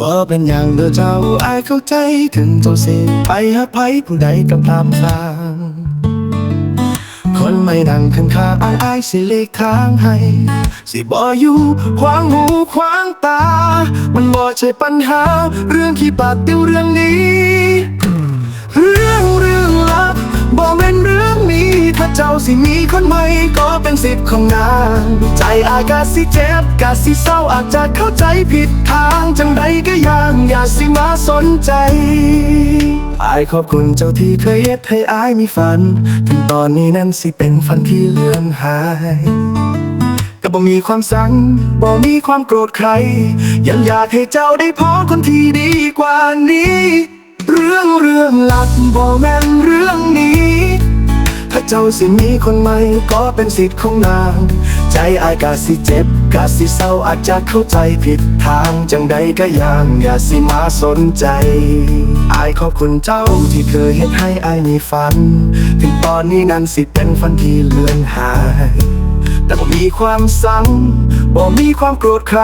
บ่เป็นอย่างเดอเจ้าอายเข้าใจถึงเจ้าสิไปหาไผผู้ใดกับตามทางคนไม่ดังข้างข้าอายอายสิเลกทางให้ สิบ่อยู่ขวางหูขวางตา มันบ่ใช่ปัญหา เรื่องขี้ปากเดียวเรื่องนี้ เจ้าสิมีคนใหม่ก็เป็นสิทธิ์ของนาง ใจอากาสิเจ็บกาสิเศร้าอาจจะเข้าใจผิดทางจังใดก็ยังอย่าสิมาสนใจอายขอบคุณเจ้าที่เคยเย็ดให้อายมีฝัน ถึงตอนนี้นั้นสิเป็นฝันที่เลือนหายก็บ่มีความสังบ่มีความโกรธใคร ยังอยากให้เจ้าได้พอคนที่ดีกว่านี้ เรื่องเรื่องหลักบ่แม่นเรื่องนี้ เจ้าสิมีคนใหม่ก็เป็นสิทธิ์ของนาง ใจอายกาสิเจ็บกาสิเศร้าอาจจะเข้าใจผิดทางจังใดก็ยังอย่าสิมาสนใจ อายขอบคุณเจ้าที่เคยเฮ็ดให้อายมีฝัน ถึงตอนนี้นั้นสิเป็นฝันที่เลือนหาย แต่บ่มีความสังบ่มีความโกรธใคร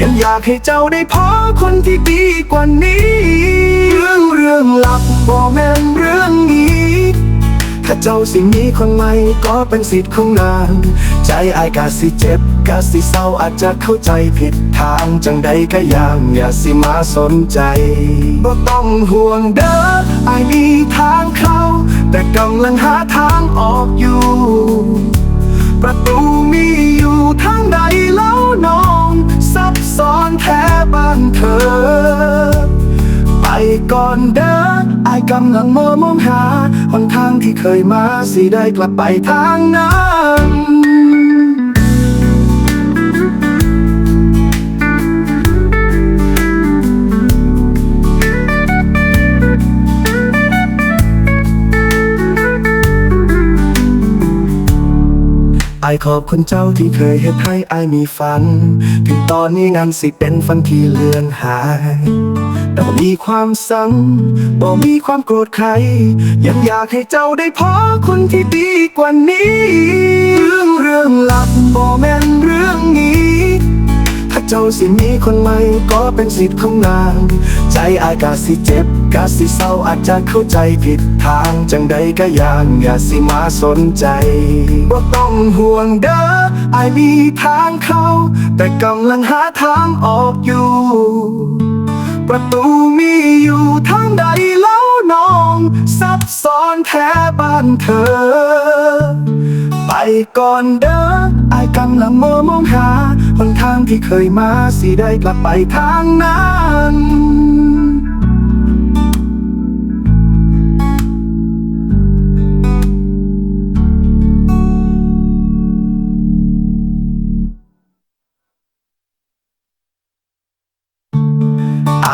ยังอยากให้เจ้าได้พอคนที่ดีกว่านี้ เจ้าสิมีคนใหม่ก็เป็นสิทธิ์ของนาง ใจอายกาสิเจ็บกาสิเศร้าอาจจะเข้าใจผิดทางจังใดก็ยังอย่าสิมาสนใจบ่ต้องห่วงเด้ออายมีทางเข้า แต่กำลังหาทางออกอยู่ ประตูมีอยู่ทางใดแล้วน้อง ซับซ้อนแท้บ้านเธอ ไปก่อนเด้ออายกำลังมอมองหา เคยมาสิได้กลับไปทางนั้นอขอบคุณเจ้าที่เคยเฮ็ดให้ไอมีฝัน ถึงตอนนี้นั้นสิเป็นฝันที่เลือนหาย แต่บ่มีความสังบ่มีความโกรธใคร ยังอยากให้เจ้าได้พอคนที่ดีกว่านี้ เรื่องเรื่องหลักบ่แม่นเรื่องนี้ ถ้าเจ้าสิมีคนใหม่ก็เป็นสิทธิ์ของนาง ใจอากาสิเจ็บกาสิเศร้าอาจจะเข้าใจผิดทางจังใดก็ยังอย่าสิมาสนใจบ่ต้องห่วงเด้อไอมีทางเข้า แต่กำลังหาทางออกอยู่ ประตูมีอยู่ทางใดแล้วน้อง ซับซ้อนแท้บ้านเธอ ไปก่อนเด้ออายกำลังมอมองหาหนทางที่เคยมาสิได้กลับไปทางนั้น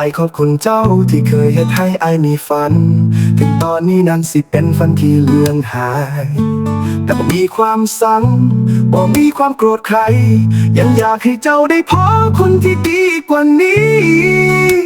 ายขอบคุณเจ้าที่เคยเฮ็ดให้อายมีฝัน ถึงตอนนี้นั้นสิเป็นฝันที่เลือนหาย แต่บ่มีความสังบ่มีความโกรธใคร ยังอยากให้เจ้าได้พบคนที่ดีกว่านี้